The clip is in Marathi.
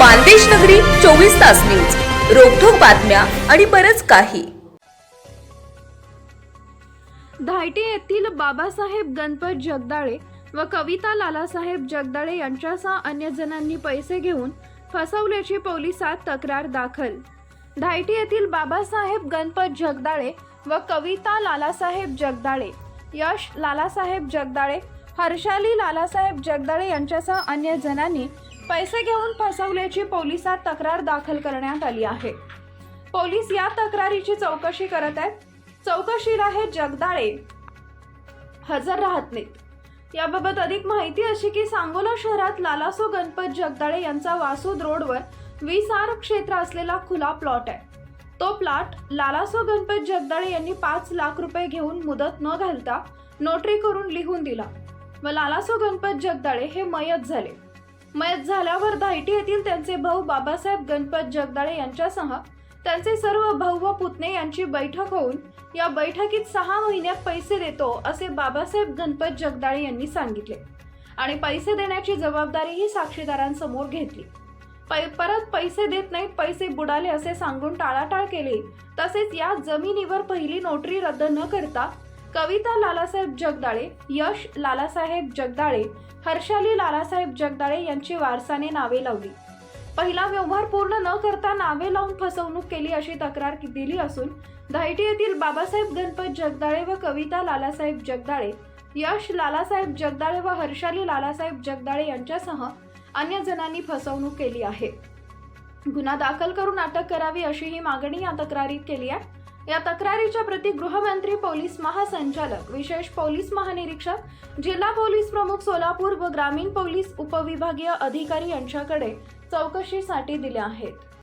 मानदेश नगरी चोवीस तास न्यूज. रोखोक बातम्या आणि बरच काही. धायटे येथील बाबासाहेब गणपत जगदाळे व कविता लालासाहेब जगदाळे यांच्यासह अन्य जणांनी पैसे घेऊन फसवल्याची पोलिसात तक्रार दाखल. धायटी येथील बाबासाहेब गणपत जगदाळे व कविता लालासाहेब जगदाळे यश लालासाहेब जगदाळे हर्षाली लालासाहेब जगदाळे यांच्यासह अन्य जणांनी पैसे घेऊन फसवल्याची पोलिसात तक्रार दाखल करण्यात आली आहे. पोलीस या तक्रारीची चौकशी करत आहेत. चौकशीला हे जगदाळे हजर राहत नाहीत. याबाबत अधिक माहिती अशी की सांगोला शहरात लालासो गणपत जगदाळे यांचा वासूद रोडवर वीस आर क्षेत्र असलेला खुला प्लॉट आहे. तो प्लॉट लालासो गणपत जगदाळे यांनी पाच लाख रुपये घेऊन मुदत न घालता नोटरी करून लिहून दिला व लालासो गणपत जगदाळे हे मयत झाले. मयत झाल्यावर धायटी येथील त्यांचे भाऊ बाबासाहेब गणपत जगदाळे यांच्यासह त्यांचे सर्व भाऊ व पुतणे यांची बैठक होऊन या बैठकीत सहा महिन्यात पैसे देतो असे बाबासाहेब गणपत जगदाळे यांनी सांगितले आणि पैसे देण्याची जबाबदारीही साक्षीदारांसमोर घेतली. पै परत पैसे देत नाहीत पैसे बुडाले असे सांगून टाळाटाळ केली. तसेच या जमिनीवर पहिली नोटरी रद्द न करता कविता लालासाहेब जगदाळे यश लालासाहेब जगदाळे हर्षाली लालासाहेब जगदाळे यांची वारसाने नावे लावली. पहिला व्यवहार पूर्ण न करता नावे लावून फसवणूक केली अशी तक्रार दिली असून धायटी येथील बाबासाहेब गणपत जगदाळे व कविता लालासाहेब जगदाळे यश लालासाहेब जगदाळे व हर्षाली लालासाहेब जगदाळे यांच्यासह अन्य जणांनी फसवणूक केली आहे. गुन्हा दाखल करून अटक करावी अशी ही मागणी या तक्रारीत केली आहे. या तक्रारीच्या प्रती गृहमंत्री पोलीस महासंचालक विशेष पोलीस महानिरीक्षक जिल्हा पोलीस प्रमुख सोलापूर व ग्रामीण पोलीस उपविभागीय अधिकारी यांच्याकडे चौकशीसाठी दिल्या आहेत.